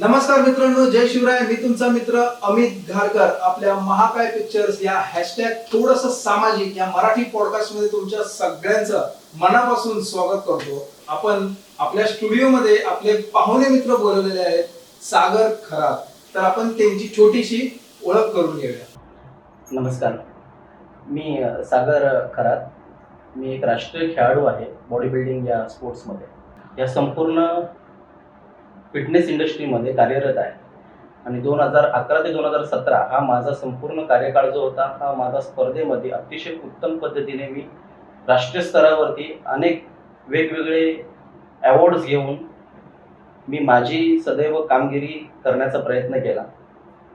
नमस्कार मित्रांनो जय शिवराय. मी तुमचा मित्र अमित घारकर. आपल्या महाकाय पिक्चर्स या हॅशटॅग थोडस सामाजिक या मराठी पॉडकास्टमध्ये तुमच्या सगळ्यांचं मनापासून स्वागत करतो. आपण आपल्या स्टुडिओमध्ये आपले पाहुणे मित्र बोलवलेले आहेत सागर खरात. तर आपण त्यांची छोटीशी ओळख करून घेऊया. नमस्कार. मी सागर खरात. मी एक राष्ट्रीय खेळाडू आहे बॉडी बिल्डिंग या स्पोर्ट्समध्ये या संपूर्ण फिटनेस इंडस्ट्रीमध्ये कार्यरत आहे. आणि दोन हजार अकरा ते दोन हजार सतरा हा माझा संपूर्ण कार्यकाळ जो होता हा माझा स्पर्धेमध्ये अतिशय उत्तम पद्धतीने मी राष्ट्रीय स्तरावरती अनेक वेगवेगळे अवॉर्ड्स घेऊन मी माझी सदैव कामगिरी करण्याचा प्रयत्न केला.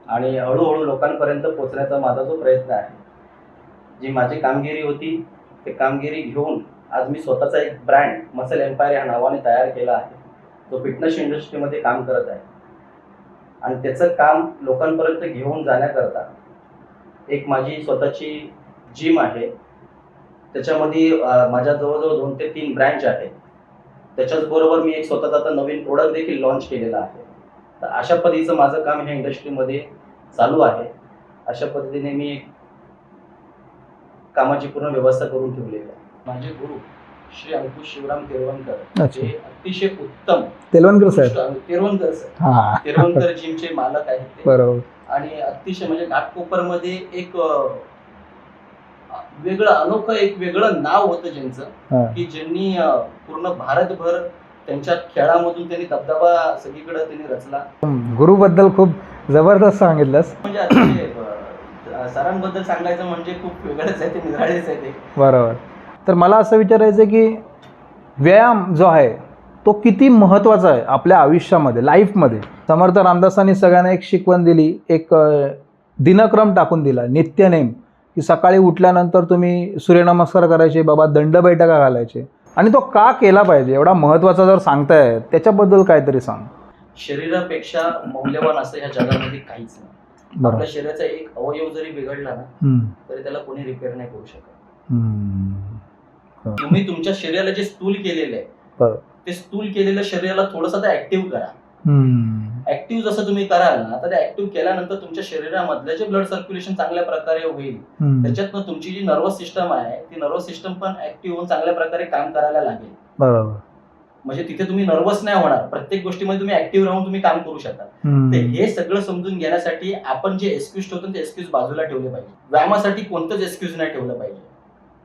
आणि हळूहळू लोकांपर्यंत पोचण्याचा माझा जो प्रयत्न आहे जी माझी कामगिरी होती ते कामगिरी घेऊन आज मी स्वतःचा एक ब्रँड मसल एम्पायर या नावाने तयार केला आहे. तो फिटनेस इंडस्ट्रीमध्ये काम करत आहे. आणि त्याचं काम लोकांपर्यंत घेऊन जाण्याकरता एक माझी स्वतःची जिम आहे. त्याच्यामध्ये माझ्या जवळजवळ दोन ते तीन ब्रँच आहे त्याच्याच बरोबर मी एक स्वतःचा आता नवीन प्रोडक्ट देखील लॉन्च केलेला आहे. तर अशा पद्धतीचं माझं काम ह्या इंडस्ट्रीमध्ये चालू आहे. अशा पद्धतीने मी कामाची पूर्ण व्यवस्था करून ठेवलेली आहे. माझे गुरु श्री अंकुश शिवराम तेरवणकर अच्छा. जे अतिशय उत्तम तेलवणकर साहेब. उत्कृष्ट- तेरवणकर सर हा. जिमचे मालक आहेत ते. बरोबर. आणि अतिशय म्हणजे घाटकोपरमध्ये एक अं, वेगळं अनोखं एक वेगळं नाव होतं हा. ज्यांचं की ज्यांनी अं, पूर्ण भारतभर त्यांच्या खेळामधून त्यांनी दबदबा सगळीकडे त्यांनी रचला. गुरुबद्दल खूप जबरदस्त सांगितलंस. म्हणजे अतिशय अं, सरांबद्दल सांगायचं म्हणजे खूप वेगळंच आहे ते निराळेच आहे ते. बरोबर. तर मला असं विचारायचं आहे की व्यायाम जो आहे तो किती महत्त्वाचा आहे आपल्या आयुष्यामध्ये लाईफमध्ये? समर्थ रामदासांनी सगळ्यांना एक शिकवण दिली एक दिनक्रम टाकून दिला नित्यनेम की सकाळी उठल्यानंतर तुम्ही सूर्यनमस्कार करायचे बाबा दंड बैठका घालायचे. आणि तो का केला पाहिजे? एवढा महत्त्वाचा जर सांगताय त्याच्याबद्दल काहीतरी सांग. शरीरापेक्षा मौल्यवान असं ह्या जगामध्ये काहीच नाही. आपल्या शरीराचा एक अवयव जरी बिघडला ना. तरी त्याला कोणी रिपेअर नाही करू शकत. तुम्ही तुमच्या शरीराला जे स्थूल केलेलं आहे. ते स्थूल केलेल्या शरीराला थोडंसं ऍक्टिव्ह करा. ऍक्टिव्ह जसं तुम्ही कराल ना तर ऍक्टिव्ह केल्यानंतर तुमच्या शरीरामधलं जे ब्लड सर्क्युलेशन चांगल्या प्रकारे होईल. त्याच्यातनं तुमची जी नर्वस सिस्टम आहे ती नर्वस सिस्टम पण ऍक्टिव्ह होऊन चांगल्या प्रकारे काम करायला लागेल बरोबर म्हणजे तिथे तुम्ही नर्वस नाही होणार प्रत्येक गोष्टीमध्ये तुम्ही ऍक्टिव्ह राहून तुम्ही काम करू शकता. तर हे सगळं समजून घेण्यासाठी आपण जे एक्सक्यूज ठेवतो ते एक्सक्यूज बाजूला ठेवले पाहिजे व्यायामासाठी कोणतंच एक्सक्यूज नाही ठेवलं पाहिजे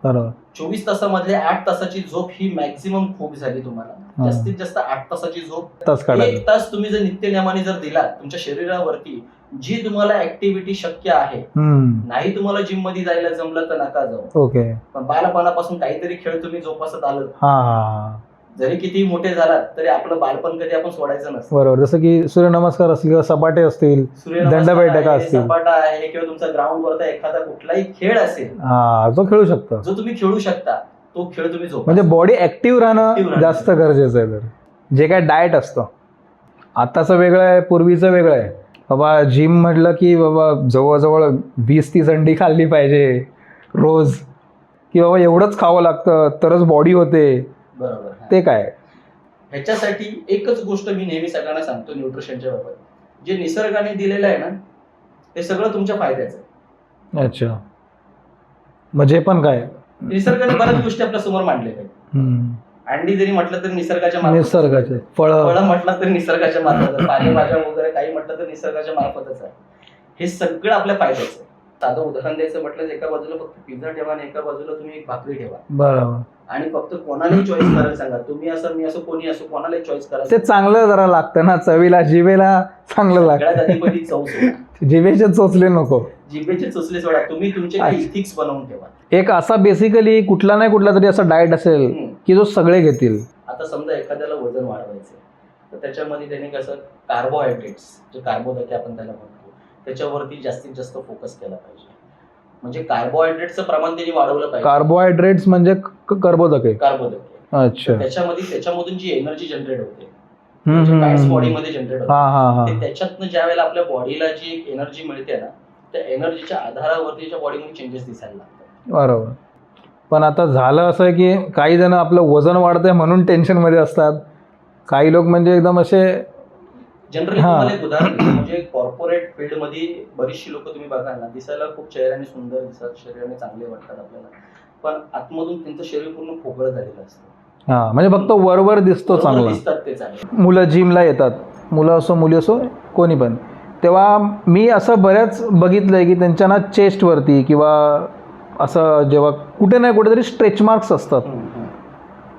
बरोबर. चोवीस तासामधले आठ तासाची झोप ही मॅक्झिमम खूप झाली तुम्हाला. हा. जास्तीत जास्त आठ तासाची झोप तास एक तास तुम्ही जर नित्यनियमाने जर दिला तुमच्या शरीरावरती जी तुम्हाला ऍक्टिव्हिटी शक्य आहे हम्म. नाही तुम्हाला जिममध्ये जायला जमलं तर नका जाऊ. ओके पण बालपणापासून काहीतरी खेळ तुम्ही जोपासत आलं हा हा हा. जरी किती मोठे झालात तरी आपलं बालपण कधी आपण सोडायचं नसतं. बरोबर. जसं की सूर्यनमस्कार असतील किंवा सपाटे असतील दंडबैठका असतील. सपाटा आहे किंवा तुमचा ग्राउंड वरचा एखादा कुठलाही खेळ असेल हा जो खेळू शकतो. जो तुम्ही खेळू शकता तो खेळ तुम्ही जोपासा. म्हणजे बॉडी ऍक्टिव्ह राहणं. जास्त गरजेचं आहे तर. जे काय डाएट असतं. आताचं वेगळं आहे पूर्वीचं वेगळं आहे. बाबा जिम म्हटलं की बाबा जवळजवळ वीस तीस अंडी खाल्ली पाहिजे. रोज. की बाबा एवढंच खावं लागतं तरच बॉडी होते. बरोबर. ते काय? ह्याच्यासाठी एकच गोष्ट मी नेहमी सगळ्यांना सांगतो न्यूट्रिशनच्या बाबत जे निसर्गाने दिलेलं आहे ना ते सगळं तुमच्या फायद्याचं आहे. अच्छा. म्हणजे पण काय? निसर्गाने बऱ्याच गोष्टी आपल्यासमोर मांडलेल्या आहेत. अंडी जरी म्हटलं तर निसर्गाच्या मार्फत निसर्गाचे फळं. फळं म्हटलं तर निसर्गाच्या मार्फत. पालेभाज्या वगैरे काही म्हटलं तर निसर्गाच्या मार्फतच आहे. हे सगळं आपल्या फायद्याचं आहे. साधं उदाहरण द्यायचं म्हटलं तर एका बाजूला फक्त पिझ्झा ठेवा आणि एका बाजूला तुम्ही एक भाकरी ठेवा. बरोबर. आणि फक्त कोणालाही चॉईस करायला सांगा. तुम्ही असं मी असं कोणी असो कोणालाही चॉईस ते करायला चांगलं जरा लागतं ना चवीला जिभेला चांगलं लागतं. चव जिभेचे चोचले नको. जिभेचे चुचले सोडा. तुम्ही तुमचे. इथिक्स बनवून ठेवा. एक असा बेसिकली कुठला नाही कुठला तरी असा डाएट असेल. की जो सगळे घेतील. आता समजा एखाद्याला वजन वाढवायचं तर त्याच्यामध्ये त्याने कसं कार्बोहायड्रेट्स जे कार्बोदके आपण त्याला म्हणतो त्याच्यावरती जास्तीत जास्त फोकस केला पाहिजे. म्हणजे कार्बोहायड्रेटचं प्रमाण त्यांनी वाढवलं पाहिजे. कार्बोहायड्रेट्स म्हणजे कर्बोदके. कार्बोदके. अच्छा. त्याच्यामध्ये त्याच्यामधून जी एनर्जी जनरेट होते हम्म, हम्म, फॅट्स हम्म. बॉडीमध्ये जनरेट होते हा हा हा. ते त्याच्यातनं ज्या वेळेला आपल्या बॉडीला जी एक एनर्जी मिळते ना त्या एनर्जीच्या आधारावरती त्याच्या बॉडीमध्ये चेंजेस दिसायला लागतात. बरोबर. पण आता झालं असं की काही जण आपलं वजन वाढतंय म्हणून टेन्शनमध्ये असतात. काही लोक म्हणजे एकदम असे जनरली. तुम्हाला एक उदाहरण देतो. म्हणजे कॉर्पोरेट फील्डमध्ये बरीचशी लोक तुम्ही बघाल ना दिसायला खूप चेहऱ्याने सुंदर दिसतात शरीराने चांगले वाटतात आपल्याला. पण आतमधून त्यांचं शरीर पूर्ण खोकळं झालेलं असतं. हा म्हणजे फक्त वरवर दिसतो बरोबर चांगला. दिसतात ते चांगले. मुलं जिमला येतात. मुलं असो मुली असो कोणी पण. तेव्हा मी असं बऱ्याच बघितलं आहे की त्यांच्या ना चेस्टवरती किंवा असं जेव्हा कुठे नाही कुठेतरी स्ट्रेच मार्क्स असतात. हम्म.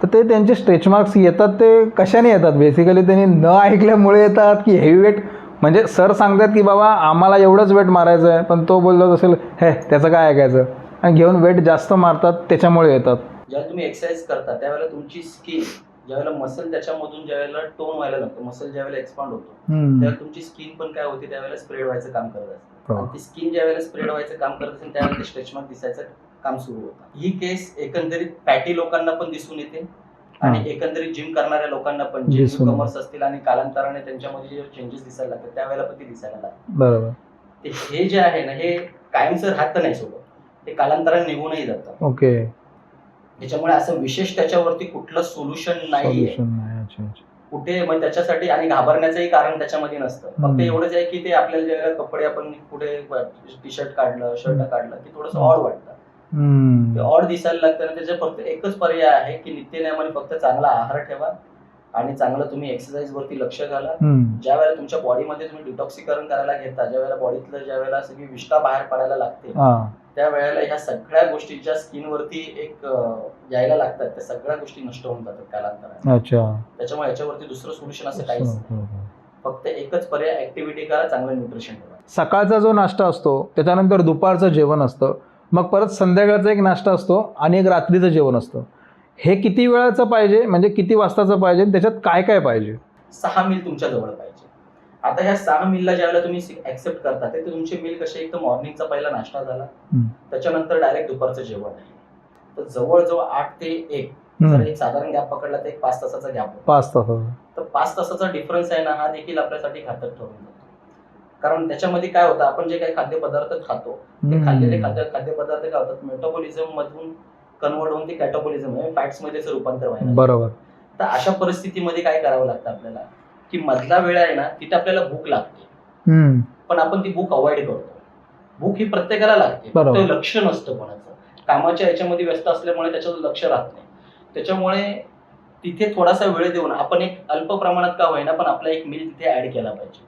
तर ते त्यांचे स्ट्रेच मार्क्स येतात ते कशाने येतात? बेसिकली त्यांनी न ऐकल्यामुळे येतात की हेवी वेट म्हणजे सर सांगतात की बाबा आम्हाला एवढंच वेट मारायचं आहे पण तो बोलत असेल हे त्याचं काय ऐकायचं? आणि घेऊन वेट जास्त मारतात त्याच्यामुळे येतात. ज्यावेळेला तुम्ही एक्सरसाइज करता त्यावेळेला तुमची स्किन ज्यावेळेला मसल त्याच्यामधून ज्यावेळेला टोन व्हायला लागतो मसल ज्यावेळेला एक्सपांड होतो. त्यावेळेला तुमची स्किन पण काय होते? त्यावेळेला स्प्रेड व्हायचं काम करत असते. हो. ती स्किन ज्यावेळेला स्प्रेड व्हायचं काम करत असेल त्यावेळेला ते स्ट्रेच मार्क दिसायचं काम सुरू होतं. ही केस एकंदरीत फॅटी लोकांना पण दिसून येते आणि एकंदरीत जिम करणाऱ्या लोकांना पण. जे दिसून. कमर्स असतील आणि कालांतराने त्यांच्यामध्ये जे चेंजेस दिसायला लागतात त्यावेळेला पण ते दिसायला लागतात. बरोबर. ते हे जे आहे ना हे कायमचं राहतं नाही सोबत. ते कालांतराने निघूनही जातं. ओके. त्याच्यामुळे असं विशेष त्याच्यावरती कुठलं सोल्युशन नाही अच्छा अच्छा. कुठे मग त्याच्यासाठी आणि घाबरण्याचंही कारण त्याच्यामध्ये नसतं. फक्त एवढंच आहे की ते आपल्याला कपडे आपण कुठे टी शर्ट काढलं शर्ट काढलं की थोडंसं. ऑड वाटतं. ते. ऑड दिसायला लागतं आणि त्याच्या फक्त एकच पर्याय आहे की नित्यनेमाने फक्त चांगला आहार ठेवा आणि चांगलं तुम्ही एक्सरसाइज वरती लक्ष घाला. ज्या वेळेला तुमच्या बॉडीमध्ये तुम्ही डिटॉक्सिकरण करायला घेता ज्या वेळेला बॉडीतलं ज्या वेळेला सगळी विष्ठा बाहेर पडायला लागते त्या वेळेला ह्या सगळ्या गोष्टी ज्या स्किनवरती एक यायला लागतात. त्या सगळ्या गोष्टी नष्ट होऊन जातात कालांतराने. त्याच्यामुळे याच्यावरती दुसरं सोल्युशन असं काहीच नाही. फक्त एकच पर्याय ऍक्टिव्हिटी करा चांगलं न्यूट्रिशन ठेवा. सकाळचा जो नाश्ता असतो त्याच्यानंतर दुपारचं जेवण असतं. मग परत संध्याकाळचा एक नाश्ता असतो आणि एक रात्रीचं जेवण असतं. हे किती वेळाचं पाहिजे? म्हणजे किती वाजताचं पाहिजे? आणि त्याच्यात काय काय पाहिजे? सहा मिल तुमच्या जवळ पाहिजे. आता ह्या सहा मिलला ज्यावेळेला तुम्ही ऍक्सेप्ट करता ते तुमचे मिल कसे? एक तर मॉर्निंगचा पहिला नाश्ता झाला. त्याच्यानंतर डायरेक्ट दुपारचं जेवण आहे. तर जवळजवळ आठ ते एक. हम्म. जर एक साधारण गॅप पकडला तर एक पाच तासाचा गॅप पाच तासाचं. तर पाच तासाचा डिफरन्स आहे ना हा देखील आपल्यासाठी घातक ठरून कारण त्याच्यामध्ये काय होतं आपण जे काही खाद्यपदार्थ खातो ते खाल्लेले खाद्य खाद्यपदार्थ काय होतात मेटाबॉलिझम मधून कन्वर्ट होऊन ते कॅटाबॉलिझम म्हणजे फॅट्समध्ये रूपांतर व्हायला. बरोबर. तर अशा परिस्थितीमध्ये काय करावं लागतं आपल्याला? की मधला वेळ आहे ना तिथे आपल्याला भूक लागते. पण आपण ती भूक अवॉइड करतो. भूक ही प्रत्येकाला लागते लक्ष नसतं कोणाचं. कामाच्या याच्यामध्ये व्यस्त असल्यामुळे त्याच्यावर लक्ष राहत नाही. त्याच्यामुळे तिथे थोडासा वेळ देऊन आपण एक अल्प प्रमाणात का होईना पण आपला एक मिल तिथे ऍड केला पाहिजे.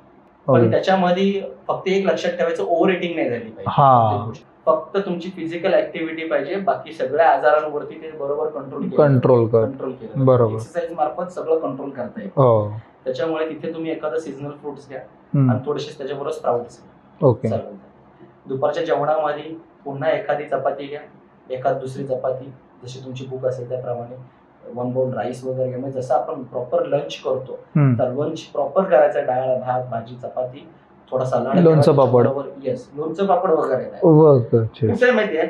पण ओके. त्याच्यामध्ये फक्त एक लक्षात ठेवायचं ओव्हर रेटिंग नाही झाली पाहिजे हा. गोष्ट. फक्त तुमची फिजिकल ऍक्टिव्हिटी पाहिजे बाकी सगळ्या आजारांवरती ते बरोबर कंट्रोल कंट्रोल कर कंट्रोल केलं बरोबर. एक्सरसाइज मार्फत सगळं कंट्रोल करता येईल हो त्याच्यामुळे तिथे तुम्ही एखादं सीझनल फ्रुट्स घ्या. आणि थोडेसे त्याच्याबरोबर स्प्राउट्स ओके दुपारच्या जेवणामध्ये पुन्हा एखादी चपाती घ्या एखाद दुसरी चपाती जशी तुमची भूक असेल त्याप्रमाणे वन बाउल राईस वगैरे म्हणजे जसं आपण प्रॉपर लंच करतो. तर लंच प्रॉपर करायचं डाळ भात भाजी चपाती थोडा सलाड लोणचं पापड. येस लोणचं पापड वगैरे नाही. व- अच्छा. कसं माहितीये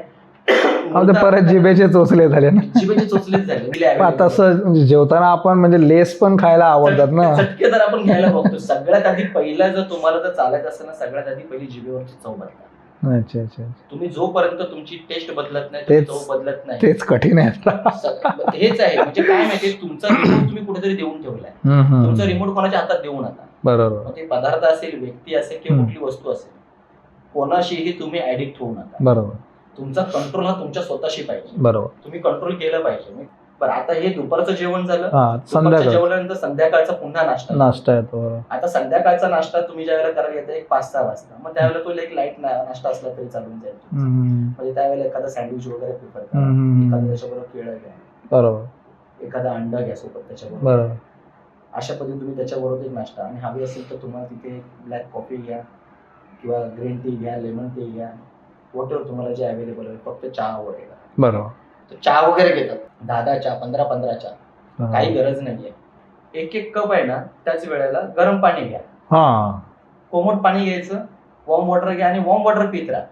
हा, परत जिभेचे चोचले झाले ना जिभेचे चोचलेच झाले आता म्हणजे जेवताना आपण म्हणजे लेस पण खायला आवडतात ना चटके- तर आपण घ्यायला बघतो सगळ्यात आधी पहिला जर तुम्हाला जर चालायचं असेल ना सगळ्यात आधी पहिली जिभेवरची चव बदला अच्छा अच्छा. तुम्ही जोपर्यंत तुमची टेस्ट बदलत नाही तेच- चव बदलत नाही. तेच कठीण आहे आता. स- हेच आहे म्हणजे काय माहितीये तुमचा रिमोट तुम्ही कुठेतरी देऊन ठेवलाय. हम्म, हम्म. तुमचा रिमोट कोणाच्या हातात देऊ नका. बरोबर. मग ते पदार्थ असेल व्यक्ती असेल किंवा हम्म. कुठली वस्तू असेल कोणाशीही तुम्ही ऍडिक्ट होऊ नका. बरोबर. तुमचा कंट्रोल हा तुमच्या स्वतःशी पाहिजे. बरोबर. तुम्ही कंट्रोल केलं पाहिजे. बरं आता हे दुपारचं जेवण झालं. हा दुपारच्या संध्याकाळ. जेवणानंतर संध्याकाळचा पुन्हा नाश्ता. नाश्ता येतो. आता संध्याकाळचा नाश्ता तुम्ही ज्यावेळेला करायला येता एक पाच सहा वाजता. मग त्यावेळेला तो एक लाइट नाश्ता असला तरी चालून जाईल तुमचा. हम्म, म्हणजे त्यावेळेला एखादा सँडविच वगैरे प्रिफर करा. हम्म, एखादं. त्याच्याबरोबर केळं घ्या. बरोबर. एखादा अंडा घ्या सोबत त्याच्याबरोबर. बरोबर. अशा पद्धतीने तुम्ही त्याच्याबरोबर एक नाश्ता. आणि हवी असेल तर तुम्हाला तिथे ब्लॅक कॉफी घ्या किंवा ग्रीन टी घ्या लेमन टी घ्या. वॉटर तुम्हाला जे अवेलेबल आहे. फक्त चहा वगैरे. बरोबर. चहा वगैरे घेतात. दहा दहा चहा पंधरा पंधरा चहा काही. गरज नाहीये. एक एक कप आहे ना त्याच वेळेला गरम पाणी घ्या. हा. कोमट पाणी घ्यायचं वॉर्म वॉटर घ्या आणि वॉर्म वॉटर पित राहा.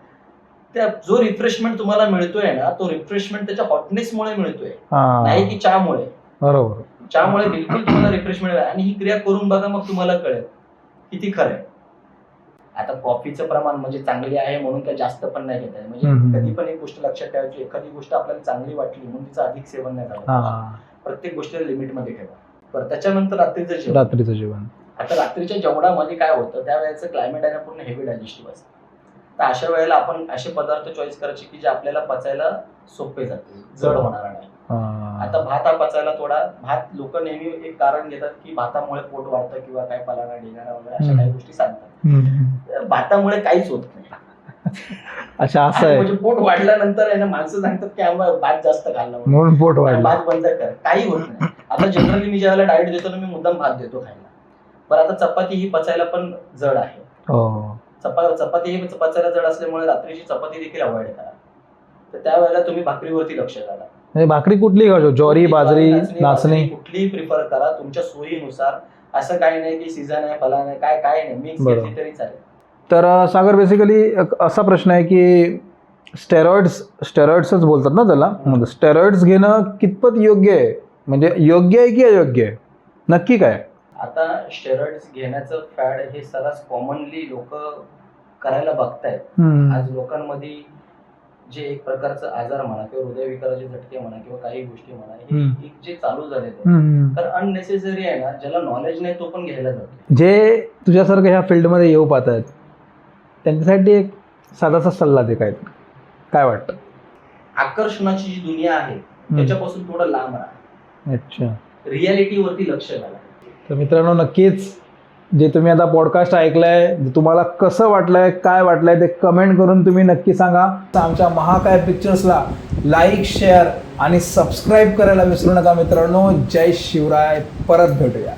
त्या जो रिफ्रेशमेंट तुम्हाला मिळतोय ना तो रिफ्रेशमेंट त्याच्या हॉटनेसमुळे मिळतोय. नाही की चहामुळे. बरोबर. चहामुळे बिलकुल तुम्हाला रिफ्रेशमेंट आणि ही क्रिया करून बघा मग तुम्हाला कळेल किती खरं आहे. आता कॉफीचं प्रमाण म्हणजे चांगली आहे म्हणून काय जास्त पण नाही घेत आहे म्हणजे. कधी पण एक गोष्ट लक्षात ठेवायची एखादी गोष्ट आपल्याला चांगली वाटली म्हणून तिचं अधिक सेवन नाही झालं प्रत्येक गोष्टीला लिमिटमध्ये ठेवा. बरं त्याच्यानंतर रात्रीचं जेवण. रात्रीचं जेवण. आता रात्रीच्या जेवणामध्ये काय होतं त्यावेळेचं क्लायमेट आहे ना पूर्ण हेवी डायजेस्टिव्ह असतं. तर अशा वेळेला आपण असे पदार्थ चॉईस करायचे की जे आपल्याला पचायला सोपे जातील जड होणार नाही. आता भात हा पचायला थोडा भात लोक नेहमी एक कारण घेतात की भातामुळे पोट वाढतं किंवा काय फलाना ढिगाणा वगैरे अशा. काही गोष्टी सांगतात. भातामुळे काहीच होत नाही. अच्छा असं आहे. म्हणजे पोट वाढल्यानंतर आहे ना माणसं सांगतात की आम्हाला भात जास्त खाल्ला म्हणून. म्हणून पोट वाढलं. भात बंद कर. काही होत नाही. आता जनरली मी ज्यावेळेला डाएट देतो ना मी मुद्दाम भात देतो खायला. बरं आता चपाती ही पचायला पण जड आहे. हो. चपा चपाती ही पचायला जड असल्यामुळे रात्रीची चपाती देखील अवॉइड करा. तर त्यावेळेला तुम्ही भाकरीवरती लक्ष घाला. म्हणजे भाकरी कुठली खाऊ ज्वारी बाजरी नाचणी कुठलीही प्रिफर करा. तुमच्या सोयीनुसार. असं काही नाही की सीझन आहे फला नाही काय काय नाही. मिक्स बरोबर. घेतली तरी चालेल. तर सागर बेसिकली असा प्रश्न आहे की स्टेरॉइड्स स्टेरॉइड्सच बोलतात ना त्याला? स्टेरॉइड्स घेणं कितपत योग्य आहे? म्हणजे योग्य आहे की अयोग्य आहे? नक्की काय? आता स्टेरॉइड्स घेण्याचं फॅड हे सर्रास कॉमनली लोक करायला बघतायत. आज लोकांमध्ये जे एक प्रकारचं आजार म्हणा किंवा हृदयविकाराचे झटके म्हणा किंवा काही गोष्टी म्हणा हे जे चालू हम्म. तर अननेसेसरी आहे ना ज्याला नॉलेज नाही तो पण घ्यायला जातो. जे तुझ्यासारखं ह्या फील्डमध्ये येऊ पाहत आहेत त्यांच्यासाठी एक साधासा सल्ला दे काय काय वाटतं? आकर्षणाची जी दुनिया आहे त्याच्यापासून थोडं लांब राहा. अच्छा. रियालिटीवरती लक्ष घाला. तर मित्रांनो नक्कीच जे तुम्ही आता पॉडकास्ट ऐकलंय तुम्हाला कसं वाटलंय काय वाटलंय ते कमेंट करून तुम्ही नक्की सांगा. आमच्या महाकाय पिक्चर्सला लाईक शेअर आणि सबस्क्राईब करायला विसरू नका मित्रांनो. जय शिवराय. परत भेटूया.